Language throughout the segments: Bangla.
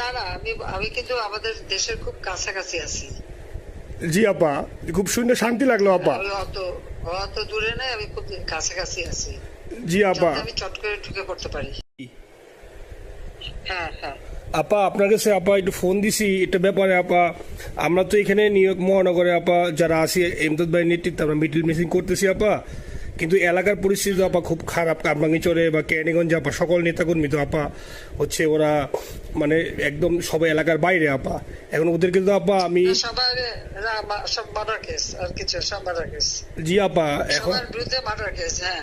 না না আমি আমি কিন্তু আমাদের দেশের খুব কাছাকাছি আছি। জি আপা খুব শুনে শান্তি লাগল আপা। আমি অত অত দূরে নাই আমি খুব কাছাকাছি আছি। জি আপা। আমি চট করে ঢুকে পড়তে পারি। হ্যাঁ হ্যাঁ। আপা আপনার কাছে আপা একটু ফোন দিছি এটা ব্যাপারে আপা। আমরা তো এখানে নিউ ইয়র্ক মহানগরে আপা যারা আছি এমদাদ ভাই নেতৃত্বে আমরা মিডিল মিসিং করতেছি আপা। কিন্তু এলাকার পরিস্থিতি তো আপা খুব খারাপ। কামরাঙ্গিচরে বা কেরানীগঞ্জ আপা সকল নেতাকর্মী তো আপা হচ্ছে ওরা মানে একদম সবাই এলাকার বাইরে আপা। এখন ওদের কিন্তু আপা আমি জি আপা এখন বিরুদ্ধে মার্ডার কেস হ্যাঁ।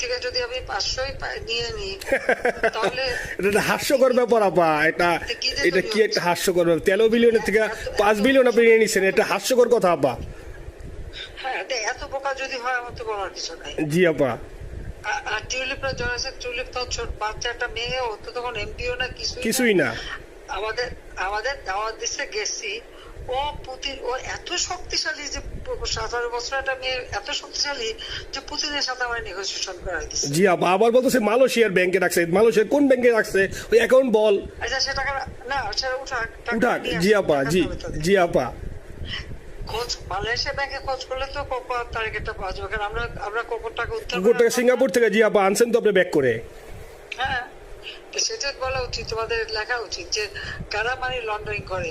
থেকে যদি আমি পাঁচশোই নিয়ে নিই তাহলে এটা হাস্যকর ব্যাপার আপা। এটা এটা কি একটা হাস্যকর ব্যাপার? তেরো বিলিয়নের থেকে পাঁচ বিলিয়ন আপনি নিয়ে নিচ্ছেন এটা হাস্যকর কথা আপা। হ্যাঁ এত বোকা যদি হয় আমার তো বলার কিছু নাই। জি আপা। আর টিউলিপরা জয়েছে টিউলিপ তো ছোট বাচ্চা একটা মেয়ে ও তো তখন এমপিও না কিছুই কিছুই না। আমাদের আমাদের দাওয়াত দিছে গেছি ও পুতিন ও এত শক্তিশালী যে সতেরো বছর একটা মেয়ে এত শক্তিশালী যে পুতিনের সাথে আমার নেগোসিয়েশন করাই জি আপা আবার বলতেছে মালয়েশিয়ার ব্যাংকে রাখছে। মালয়েশিয়ার কোন ব্যাংকে রাখছে? ওই অ্যাকাউন্ট বল। আচ্ছা না সেটা উঠাক উঠাক। জি আপা জি জি আপা। খোঁজ মালয়েশিয়া ব্যাংকে খোঁজ করলে তো পাওয়া যাবে। কারণ আমরা আমরা কোকোর টাকা গোটা সিঙ্গাপুর থেকে জি আপা আনছেন তো আপনি ব্যাক করে। হ্যাঁ। সেটা বলা উচিত তোমাদের লেখা উচিত যে কারা মানি লন্ডারিং করে?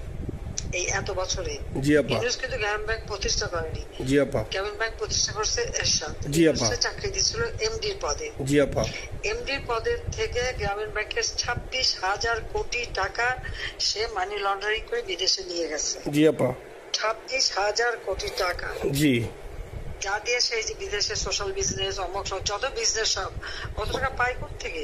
এই এত বছরে জি আপা। ইউনুস কিন্তু ব্যাংক প্রতিষ্ঠা করেনি। জি আপা। গ্রামীণ ব্যাংক প্রতিষ্ঠা করছে এরশাদ। জি, আপা। চাকরি দিয়েছিল এমডির পদে। জি আপা। এমডির পদের থেকে গ্রামীণ ব্যাংকের ছাব্বিশ হাজার কোটি টাকা সে মানি লন্ডারিং করে বিদেশে নিয়ে গেছে। জি আপা। ছাব্বিশ হাজার কোটি টাকা। জি। যা দিয়ে সেই যে বিদেশে সোশ্যাল বিজনেস অমক যত বিজনেস সব কত টাকা পায় থেকে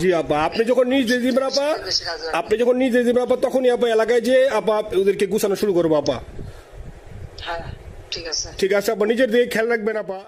জি আপা আপনি যখন নিজ আপা। আপনি যখন নিজ আপা তখনই আপা এলাকায় যে আপা ওদেরকে গুছানো শুরু করব আপা। হ্যাঁ ঠিক আছে। ঠিক আছে আপা নিজের দিকে খেয়াল রাখবেন আপা।